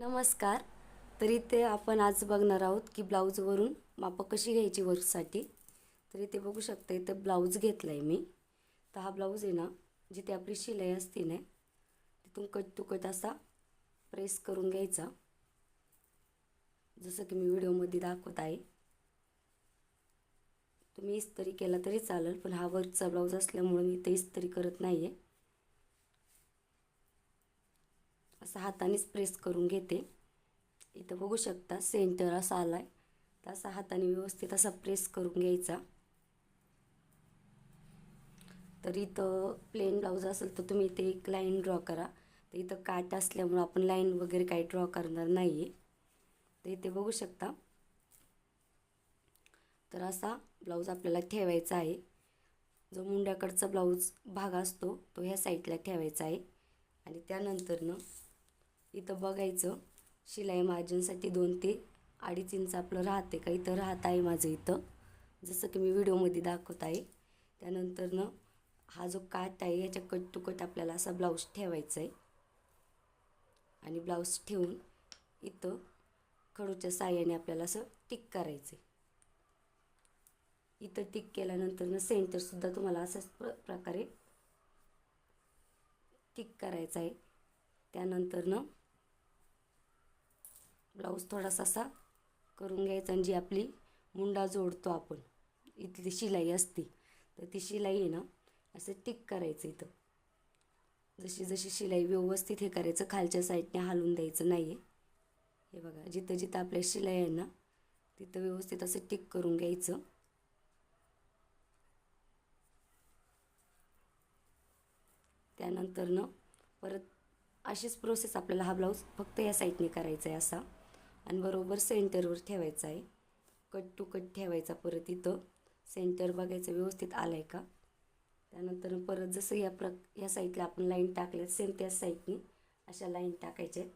नमस्कार. तर इथे आपण आज बघणार आहोत की ब्लाऊजवरून मापं कशी घ्यायची वर्कसाठी तर इथे बघू शकता इथं ब्लाऊज घेतला आहे मी. तर हा ब्लाऊज आहे ना जिथे आपली शिलाई असते ना तिथून कट टू कट असा प्रेस करून घ्यायचा. जसं की मी व्हिडिओमध्ये दाखवत आहे. तुम्ही इस्त्री केला तरी चालेल पण हा वर्कचा ब्लाऊज असल्यामुळं मी इथे इस्त्री करत नाही आहे असं हातानेच प्रेस करून घेते. इथं बघू शकता सेंटर असा आला आहे तर असा हाताने व्यवस्थित असा प्रेस करून घ्यायचा. तर इथं प्लेन ब्लाऊज असेल तर तुम्ही इथे एक लाईन ड्रॉ करा. तर इथं काट असल्यामुळं आपण लाईन वगैरे काही ड्रॉ करणार नाही आहे तर इथे बघू शकता. तर असा ब्लाऊज आपल्याला ठेवायचा आहे. जो मुंड्याकडचा ब्लाऊज भाग असतो तो ह्या साईडला ठेवायचा आहे. आणि त्यानंतरनं इथं बघायचं. शिलाई मार्जिनसाठी दोन ते अडीच इंच आपलं राहते का? इथं राहत आहे माझं इथं. जसं की मी व्हिडिओमध्ये दाखवत आहे. त्यानंतरनं हा जो काट आहे याच्या कट टू कट आपल्याला असा ब्लाऊज ठेवायचा आहे आणि ब्लाऊज ठेवून इथं खडूच्या साह्याने आपल्याला असं टिक करायचं आहे इथं टिक केल्यानंतरनं सेंटरसुद्धा तुम्हाला असाच प्र प्रकारे टिक करायचा आहे त्यानंतरनं ब्लाऊज थोडासा असा करून घ्यायचा आणि जी आपली मुंडा जोडतो आपण इथली शिलाई असते तर ती शिलाई आहे ना असं टिक करायचं इथं. जशी जशी शिलाई व्यवस्थित हे करायचं खालच्या साईडने हालून द्यायचं नाही आहे हे बघा जिथं जिथं आपल्या शिलाई आहे ना तिथं व्यवस्थित असं टिक करून घ्यायचं. त्यानंतरनं परत अशीच प्रोसेस आपल्याला हा ब्लाऊज फक्त या साईडने करायचा आहे असा. आणि बरोबर सेंटरवर ठेवायचा आहे. कट टू कट ठेवायचा परत इथं. सेंटर बघायचं व्यवस्थित आलं आहे का? त्यानंतर परत जसं या प्र या साईडला आपण लाईन टाकल्या सेम त्याच साईडने अशा लाईन टाकायच्या आहेत.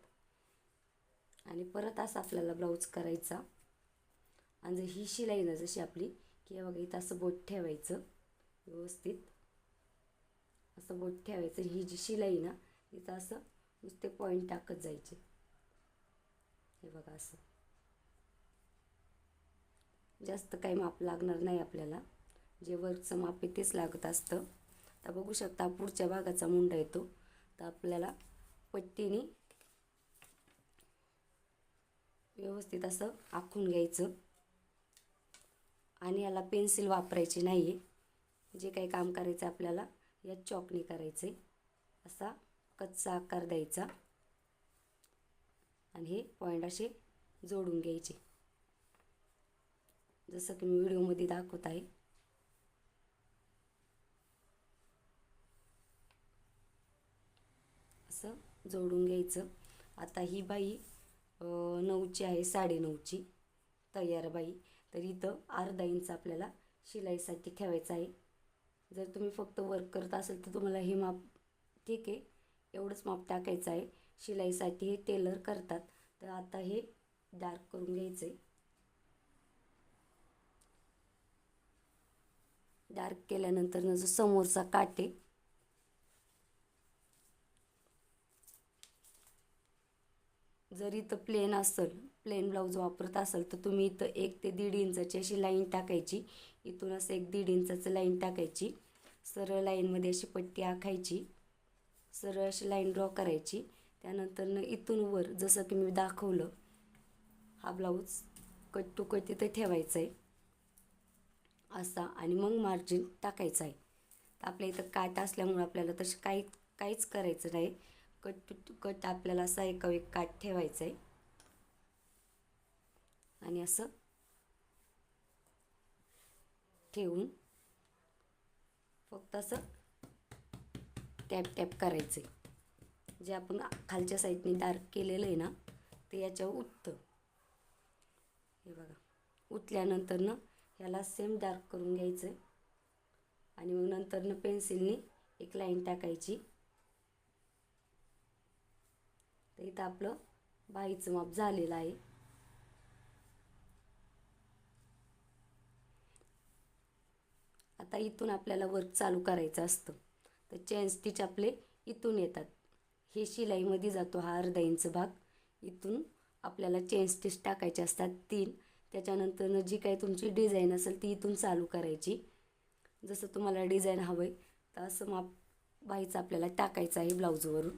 आणि परत असं आपल्याला ब्लाऊज करायचा. आणि जर ही शिलाई ना जशी आपली की बघा इथं असं बोट ठेवायचं व्यवस्थित. असं बोट ठेवायचं. ही जी शिलाई ना तिथं असं नुसते पॉईंट टाकत जायचे. हे बघा असं. जास्त काही माप लागणार नाही आपल्याला. जे वरचं माप आहे तेच लागत असतं. तर बघू शकता पुढच्या भागाचा मुंडा येतो. तर आपल्याला पट्टीने व्यवस्थित असं आखून घ्यायचं. आणि याला पेन्सिल वापरायची नाही आहे जे काही काम करायचं आपल्याला या चॉकने करायचं आहे असा कच्चा आकार द्यायचा. आणि हे पॉईंट असे जोडून घ्यायचे. जसं की मी व्हिडिओमध्ये दाखवत आहे. असं जोडून घ्यायचं. आता ही बाई नऊची आहे साडेनऊची तयार बाई. तर इथं अर्धा इंच आपल्याला शिलाईसाठी ठेवायचं आहे. जर तुम्ही फक्त वर्क करत असेल तर तुम्हाला हे माप ठीक आहे. एवढंच माप टाकायचं आहे. शिलाईसाठी हे टेलर करतात. तर आता हे डार्क करून घ्यायचं आहे डार्क केल्यानंतर जो समोरचा काटे जर इथं प्लेन असेल प्लेन ब्लाऊज वापरत असाल तर तुम्ही इथं एक ते दीड इंचाची अशी लाईन टाकायची. इथून असं एक दीड इंचाचं लाईन टाकायची. सरळ लाईनमध्ये अशी पट्टी आखायची. सरळ अशी लाईन ड्रॉ करायची. त्यानंतर इथून वर जसं की मी दाखवलं हा ब्लाऊज कट टू कट तिथं ठेवायचा आहे. असा आणि मग मार्जिन टाकायचं आहे. तर आपल्या इथं काट असल्यामुळं आपल्याला तसं काही काहीच करायचं नाही. कट टू कट आपल्याला असा एका एक काट ठेवायचा आहे. आणि असं ठेवून फक्त असं टॅप टॅप करायचं आहे. जे आपण खालच्या साईडने डार्क केलेलं आहे ना ते याच्यावर उठतं. हे बघा. उठल्यानंतरनं ह्याला सेम डार्क करून घ्यायचं. आणि मग नंतरनं पेन्सिलने एक लाईन टाकायची. तर इथं आपलं बाईचं माप झालेलं आहे. आता इथून आपल्याला वर्क चालू करायचं असतं. तर चेन स्टिच आपले इथून येतात. हे शिलाईमध्ये जातो हा अर्धा इंच भाग. इथून आपल्याला चेन स्टिच टाकायचे असतात तीन. त्याच्यानंतर जी काही तुमची डिझाईन असेल ती इथून चालू करायची. जसं तुम्हाला डिझाईन हवं आहे तर असं माप बाईचं आपल्याला टाकायचं आहे ब्लाऊजवरून